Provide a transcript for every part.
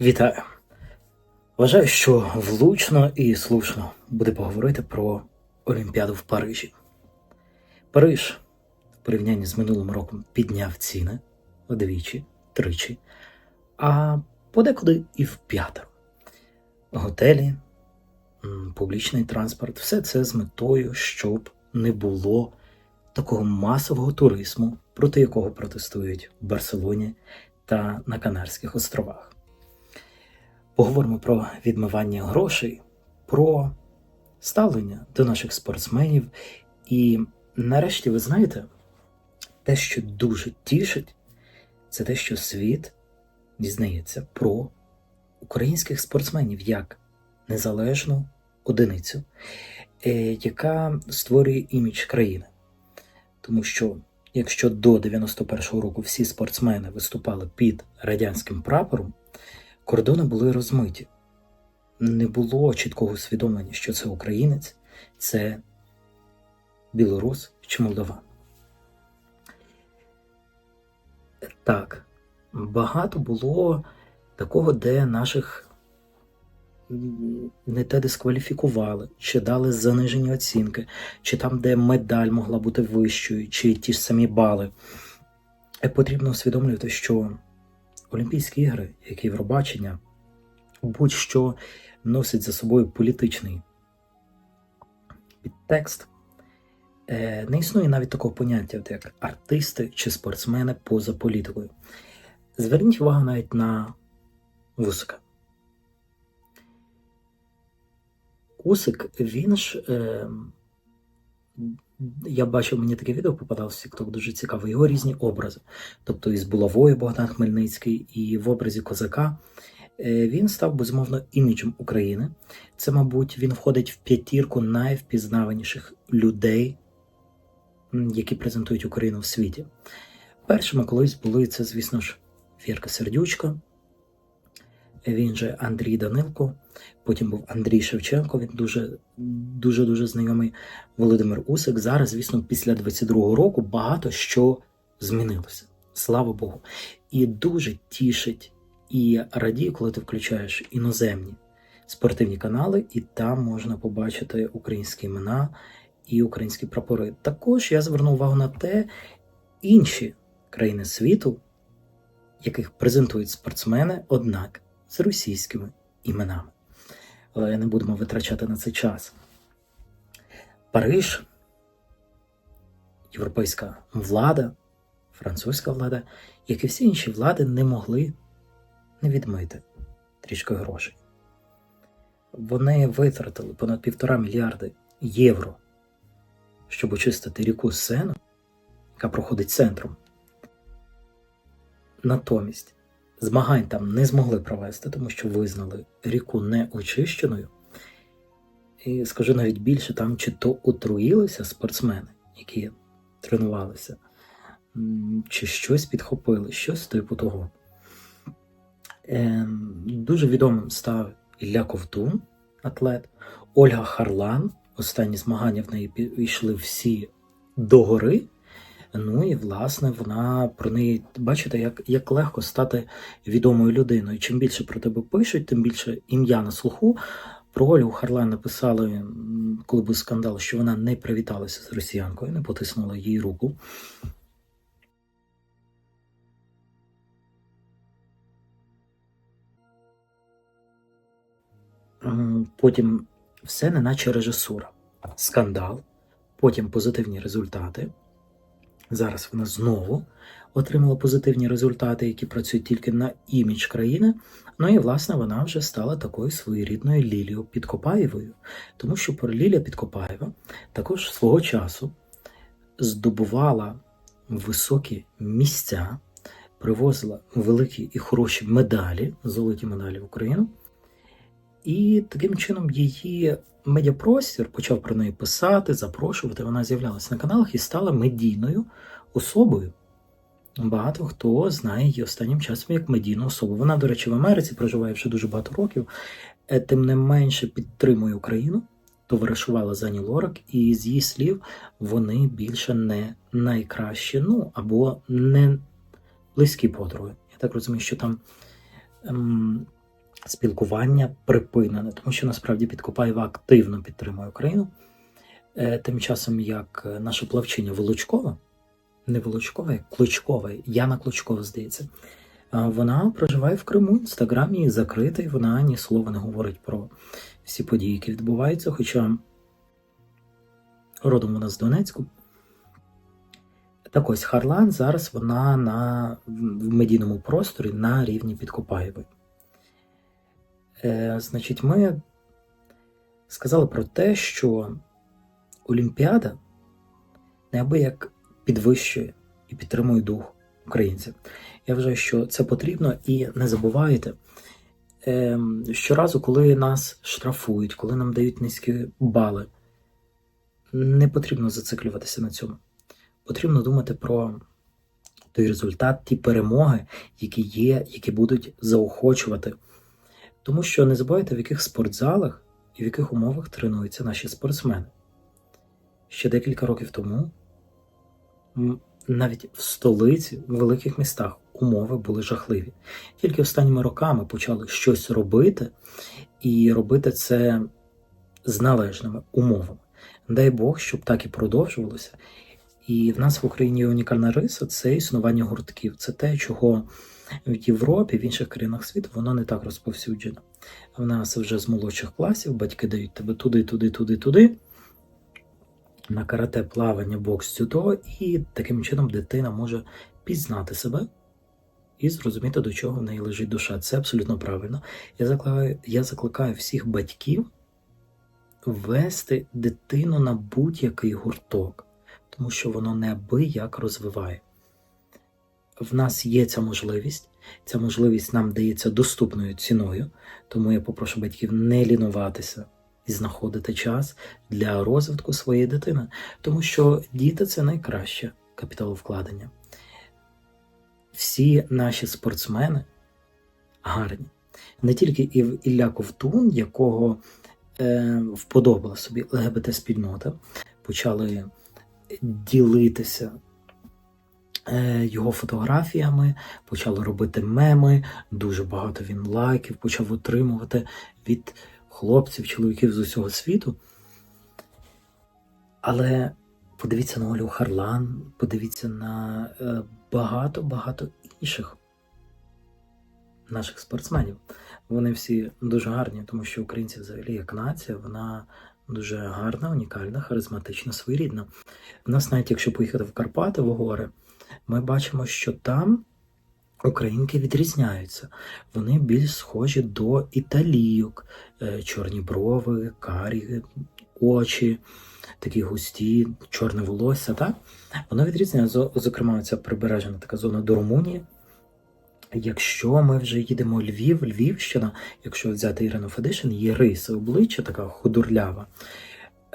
Вітаю! Вважаю, що влучно і слушно буде поговорити про Олімпіаду в Парижі. Париж в порівнянні з минулим роком підняв ціни вдвічі, тричі, а подекуди і в п'ятеро. Готелі, публічний транспорт все це з метою, щоб не було такого масового туризму, проти якого протестують в Барселоні та на Канарських островах. Поговоримо про відмивання грошей, про ставлення до наших спортсменів. І нарешті, ви знаєте, те, що дуже тішить, це те, що світ дізнається про українських спортсменів як незалежну одиницю, е, яка створює імідж країни. Тому що якщо до 91-го року всі спортсмени виступали під радянським прапором, кордони були розмиті. Не було чіткого усвідомлення, що це українець, це білорус чи молдаван. Так, багато було такого, де наших не те дискваліфікували, чи дали занижені оцінки, чи там, де медаль могла бути вищою, чи ті ж самі бали. Е, Потрібно усвідомлювати, що Олімпійські ігри, як Євробачення, будь-що носить за собою політичний підтекст. Е, Не існує навіть такого поняття, як артисти чи спортсмени поза політикою. Зверніть увагу навіть на Вусика. Усик, він ж. Е, я бачив, мені таке відео попадалося TikTok, дуже цікаво. Його різні образи. Тобто із булавою Богдан Хмельницький, і в образі козака. Е, Він став безумовно іміджем України. Це, мабуть, він входить в п'ятірку найвпізнаваніших людей, які презентують Україну в світі. Першими колись були це, звісно ж, Вірка Сердючка, він же Андрій Данилко, потім був Андрій Шевченко, він дуже дуже дуже знайомий Володимир Усик. Зараз, звісно, після 22-го року багато що змінилося. Слава Богу. І дуже тішить і радіє, коли ти включаєш іноземні спортивні канали, і там можна побачити українські імена і українські прапори. Також я звернув увагу на те, інші країни світу, яких презентують спортсмени, однак з російськими іменами. Але не будемо витрачати на це час. Париж, європейська влада, французька влада, як і всі інші влади, не могли не відмити трішки грошей. Вони витратили понад півтора мільярди євро, щоб очистити ріку Сену, яка проходить центром. Натомість змагань там не змогли провести, тому що визнали ріку неочищеною. І скажу навіть більше, там чи то отруїлися спортсмени, які тренувалися, чи щось підхопили, щось типу того. Ем, Дуже відомим став Ілля Ковтун, атлет, Ольга Харлан. Останні змагання в неї пі- йшли всі догори. Ну і власне вона про неї бачите, як, як легко стати відомою людиною. Чим більше про тебе пишуть, тим більше ім'я на слуху. Про Ольгу Харлан написали, коли був скандал, що вона не привіталася з росіянкою, не потиснула їй руку. Потім все неначе режисура. Скандал, потім позитивні результати. Зараз вона знову отримала позитивні результати, які працюють тільки на імідж країни. Ну і власне вона вже стала такою своєрідною Лілією Підкопаєвою, тому що Лілія Підкопаєва також свого часу здобувала високі місця, привозила великі і хороші медалі, золоті медалі в Україну. І таким чином її медіапростір почав про неї писати, запрошувати. Вона з'являлася на каналах і стала медійною особою. Багато хто знає її останнім часом як медійну особу. Вона, до речі, в Америці проживає вже дуже багато років, е, тим не менше підтримує Україну, товаришувала з Ані Лорак, і з її слів вони більше не найкращі, ну або не близькі подруги. Я так розумію, що там ем, спілкування припинене, тому що насправді Підкопаєва активно підтримує Україну. Е, Тим часом, як е, наша плавчиня Волочкова, не Волочкова, як Клочкова, Яна Клочкова, здається, вона проживає в Криму, інстаграм її закритий, вона ні слова не говорить про всі події, які відбуваються, хоча родом вона з Донецьку. Так ось Харлан зараз вона на, в медійному просторі на рівні Підкопаєвої. Е, значить, ми сказали про те, що Олімпіада неабияк підвищує і підтримує дух українців. Я вважаю, що це потрібно, і не забувайте, е, щоразу, коли нас штрафують, коли нам дають низькі бали, не потрібно зациклюватися на цьому. Потрібно думати про той результат, ті перемоги, які є, які будуть заохочувати. Тому що не забувайте, в яких спортзалах і в яких умовах тренуються наші спортсмени. Ще декілька років тому, навіть в столиці, в великих містах, умови були жахливі. Тільки останніми роками почали щось робити, і робити це з належними умовами. Дай Бог, щоб так і продовжувалося. І в нас в Україні унікальна риса це існування гуртків. Це те, чого в Європі, в інших країнах світу воно не так розповсюджено. В нас вже з молодших класів батьки дають тебе туди, туди, туди, туди. На карате, плавання, бокс, дзюдо, і таким чином дитина може пізнати себе і зрозуміти, до чого в неї лежить душа. Це абсолютно правильно. Я закликаю, я закликаю всіх батьків ввести дитину на будь-який гурток, тому що воно неабияк розвиває. В нас є ця можливість, ця можливість нам дається доступною ціною, тому я попрошу батьків не лінуватися і знаходити час для розвитку своєї дитини, тому що діти це найкраще капіталовкладення. Всі наші спортсмени гарні. Не тільки Ілля Ковтун, якого е, вподобала собі ЛГБТ-спільнота, почали ділитися його фотографіями, почали робити меми, дуже багато він лайків почав отримувати від хлопців, чоловіків з усього світу. Але подивіться на Олю Харлан, подивіться на е, багато-багато інших наших спортсменів. Вони всі дуже гарні, тому що українці взагалі як нація, вона дуже гарна, унікальна, харизматична, своєрідна. В нас, навіть якщо поїхати в Карпати, в гори, ми бачимо, що там українки відрізняються. Вони більш схожі до італійок, Е, чорні брови, карі очі, такі густі, чорне волосся. Так? Воно відрізняється, зокрема, ця прибережна така зона до Румунії. Якщо ми вже їдемо Львів, Львівщина, якщо взяти Ірину Федишин, є риси обличчя, така худорлява.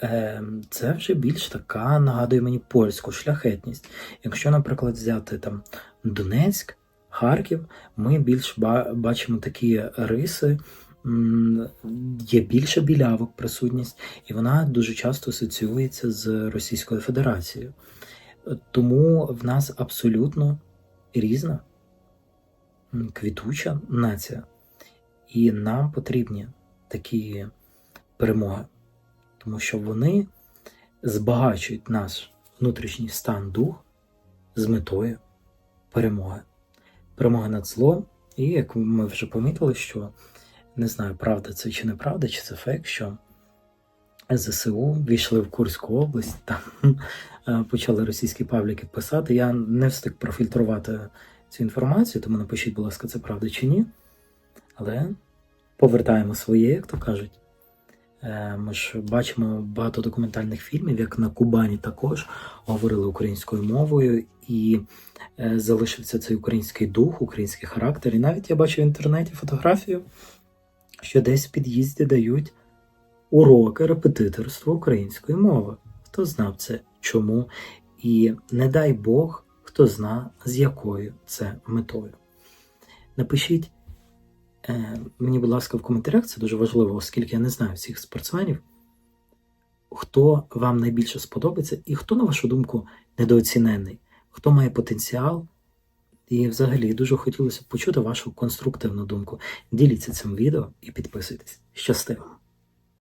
Е, Це вже більш така нагадує мені польську шляхетність. Якщо, наприклад, взяти там Донецьк, Харків, ми більш бачимо такі риси, є більше білявок присутність, і вона дуже часто асоціюється з Російською Федерацією. Тому в нас абсолютно різна квітуча нація. І нам потрібні такі перемоги, тому що вони збагачують наш внутрішній стан дух з метою перемоги. Перемоги над злом. І як ми вже помітили, що не знаю, правда це чи неправда, чи це фейк, що ЗСУ війшли в Курську область, там е, почали російські пабліки писати. Я не встиг профільтрувати цю інформацію, тому напишіть, будь ласка, це правда чи ні. Але повертаємо своє, як то кажуть. Е, Ми ж бачимо багато документальних фільмів, як на Кубані також говорили українською мовою, і е, залишився цей український дух, український характер. І навіть я бачу в інтернеті фотографію, що десь в під'їзді дають уроки репетиторства української мови. Хто знав це, чому? І не дай Бог, хто зна, з якою це метою. Напишіть мені, будь ласка, в коментарях, це дуже важливо, оскільки я не знаю всіх спортсменів, хто вам найбільше сподобається і хто, на вашу думку, недооцінений, хто має потенціал І взагалі дуже хотілося б почути вашу конструктивну думку. Діліться цим відео і підписуйтесь. Щасти вам!